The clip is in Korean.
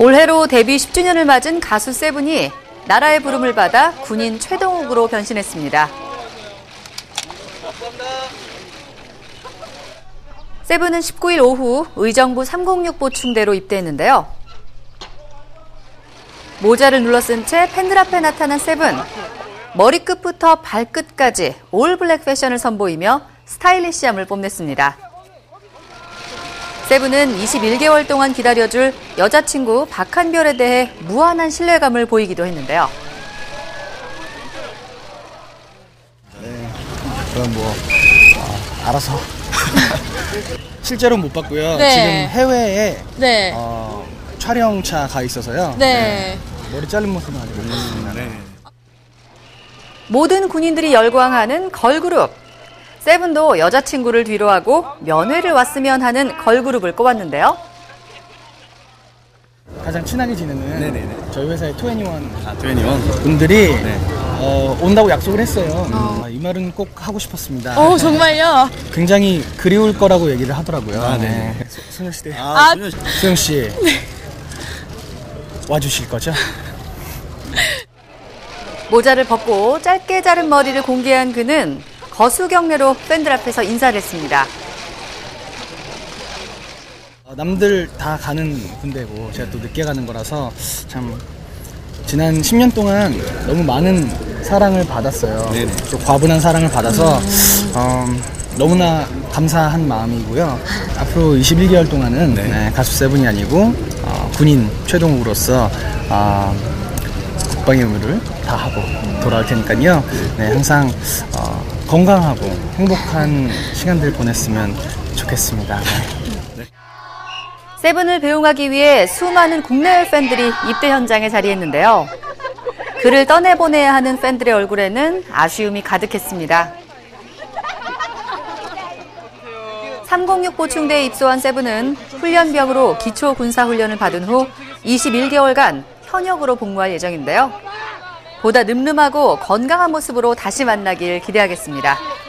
올해로 데뷔 10주년을 맞은 가수 세븐이 나라의 부름을 받아 군인 최동욱으로 변신했습니다. 세븐은 19일 오후 의정부 306 보충대로 입대했는데요. 모자를 눌러쓴 채 팬들 앞에 나타난 세븐. 머리끝부터 발끝까지 올 블랙 패션을 선보이며 스타일리시함을 뽐냈습니다. 세븐은 21개월 동안 기다려줄 여자친구 박한별에 대해 무한한 신뢰감을 보이기도 했는데요. 그건 뭐 어, 알아서 실제로 못 봤고요. 네. 지금 해외에 네. 어, 촬영차 가 있어서요. 네. 머리 자른 모습은 아직 못 봤습니다. 네. 모든 군인들이 열광하는 걸그룹. 세븐도 여자친구를 뒤로하고 면회를 왔으면 하는 걸그룹을 꼽았는데요. 가장 친하게 지내는 네네네. 저희 회사의 투애니원 아, 트웬티원. 분들이 네. 어, 온다고 약속을 했어요. 아, 이 말은 꼭 하고 싶었습니다. 어, 정말요? 굉장히 그리울 거라고 얘기를 하더라고요. 아, 네. 소- 소녀 시대. 아, 아, 소녀 씨. 수영 씨 와주실 거죠? 모자를 벗고 짧게 자른 머리를 공개한 그는 거수 경례로 팬들 앞에서 인사를 했습니다. 어, 남들 다 가는 군대고 제가 또 늦게 가는 거라서 참 지난 10년 동안 너무 많은 사랑을 받았어요. 네네. 또 과분한 사랑을 받아서 어, 너무나 감사한 마음이고요. 앞으로 21개월 동안은 네. 네, 가수 세븐이 아니고 어, 군인 최동욱으로서 어, 국방의 의무를 다하고 돌아올 테니까요. 네, 항상 어, 건강하고 행복한 시간들 보냈으면 좋겠습니다. 네. 세븐을 배웅하기 위해 수많은 국내외 팬들이 입대 현장에 자리했는데요. 그를 떠내보내야 하는 팬들의 얼굴에는 아쉬움이 가득했습니다. 306 보충대에 입소한 세븐은 훈련병으로 기초 군사 훈련을 받은 후 21개월간 현역으로 복무할 예정인데요. 보다 늠름하고 건강한 모습으로 다시 만나길 기대하겠습니다.